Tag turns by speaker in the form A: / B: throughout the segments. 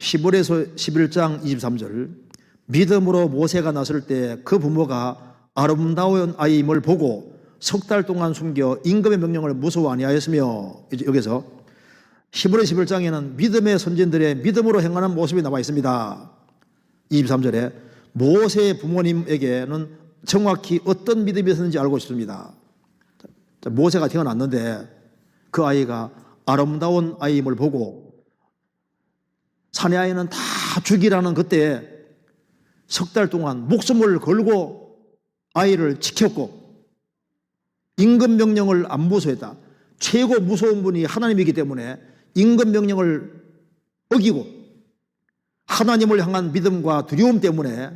A: 10월에서 11장 23절 믿음으로 모세가 났을 때그 부모가 아름다운 아이임을 보고 석 달 동안 숨겨 임금의 명령을 무서워 아니하였으며 여기서 10월의 11장에는 믿음의 선진들의 믿음으로 행하는 모습이 나와 있습니다. 23절에 모세의 부모님에게는 정확히 어떤 믿음이 있었는지 알고 싶습니다. 자, 모세가 태어났는데 그 아이가 아름다운 아이임을 보고 사내 아이는 다 죽이라는 그때 석달 동안 목숨을 걸고 아이를 지켰고 임금 명령을 안 무서했다. 최고 무서운 분이 하나님이기 때문에 임금 명령을 어기고 하나님을 향한 믿음과 두려움 때문에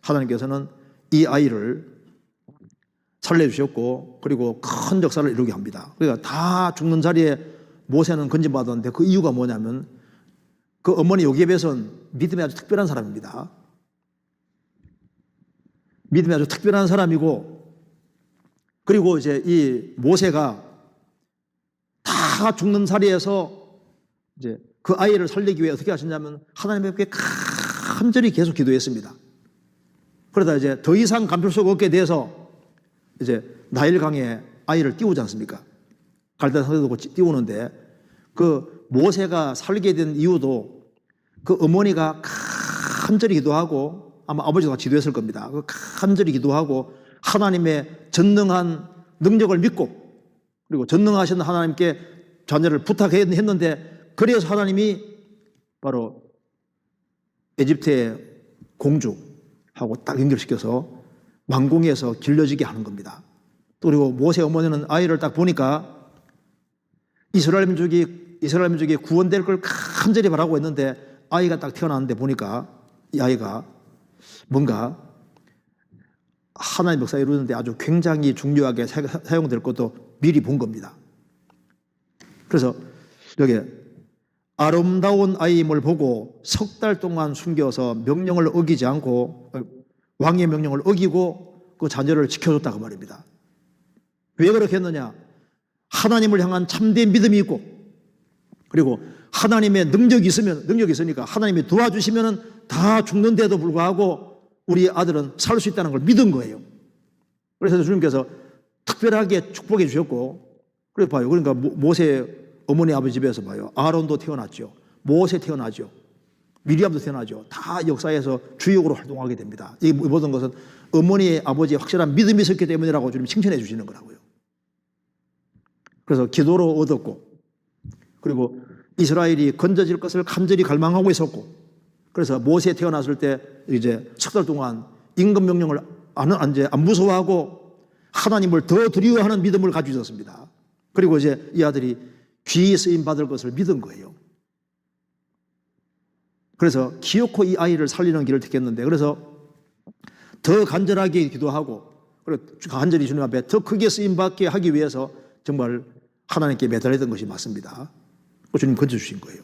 A: 하나님께서는 이 아이를 살려주셨고 그리고 큰 역사를 이루게 합니다. 그러니까 다 죽는 자리에 모세는 건진받았는데 그 이유가 뭐냐면 그 어머니 요기벳은 믿음이 아주 특별한 사람입니다. 믿음이 아주 특별한 사람이고 그리고 이제 이 모세가 다 죽는 자리에서 이제 그 아이를 살리기 위해 어떻게 하셨냐면 하나님께 간절히 계속 기도했습니다. 그러다 이제 더 이상 감출 수가 없게 돼서 이제 나일강에 아이를 띄우지 않습니까? 갈대 산에 띄우는데 그 모세가 살게 된 이유도 그 어머니가 간절히 기도하고 아마 아버지가 기도했을 겁니다. 그 간절히 기도하고 하나님의 전능한 능력을 믿고 그리고 전능하신 하나님께 자녀를 부탁했는데 그래서 하나님이 바로 에집트의 공주하고 딱 연결시켜서 왕궁에서 길러지게 하는 겁니다. 또 그리고 모세 어머니는 아이를 딱 보니까 이스라엘 민족이 이스라엘 민족이 구원될 걸 간절히 바라고 했는데 아이가 딱 태어났는데 보니까 이 아이가 뭔가 하나님 역사 이루는데 아주 굉장히 중요하게 사- 사용될 것도 미리 본 겁니다. 그래서 여기 아름다운 아이임을 보고 석 달 동안 숨겨서 명령을 어기지 않고 어, 왕의 명령을 어기고 그 자녀를 지켜줬다고 말입니다. 왜 그렇게 했느냐? 하나님을 향한 참된 믿음이 있고 그리고 하나님의 능력이 있으면 능력이 있으니까 하나님이 도와주시면은 다 죽는데도 불구하고 우리 아들은 살 수 있다는 걸 믿은 거예요. 그래서 주님께서 특별하게 축복해 주셨고 그래 봐요. 그러니까 모- 모세 어머니 아버지 집에서 봐요. 아론도 태어났죠. 모세 태어나죠. 미리암도 태어나죠. 다 역사에서 주역으로 활동하게 됩니다. 이 모든 것은 어머니의 아버지의 확실한 믿음이 있었기 때문이라고 주님 칭찬해 주시는 거라고요. 그래서 기도로 얻었고 그리고 이스라엘이 건져질 것을 간절히 갈망하고 있었고 그래서 모세 태어났을 때 이제 석 달 동안 임금 명령을 안, 안, 안 무서워하고 하나님을 더 두려워하는 믿음을 가지고 있었습니다. 그리고 이제 이 아들이 귀 쓰임 받을 것을 믿은 거예요. 그래서 기어코 이 아이를 살리는 길을 택했는데 그래서 더 간절하게 기도하고 그리고 간절히 주님 앞에 더 크게 쓰임 받게 하기 위해서 정말 하나님께 매달리던 것이 맞습니다. 주님 건져 주신 거예요.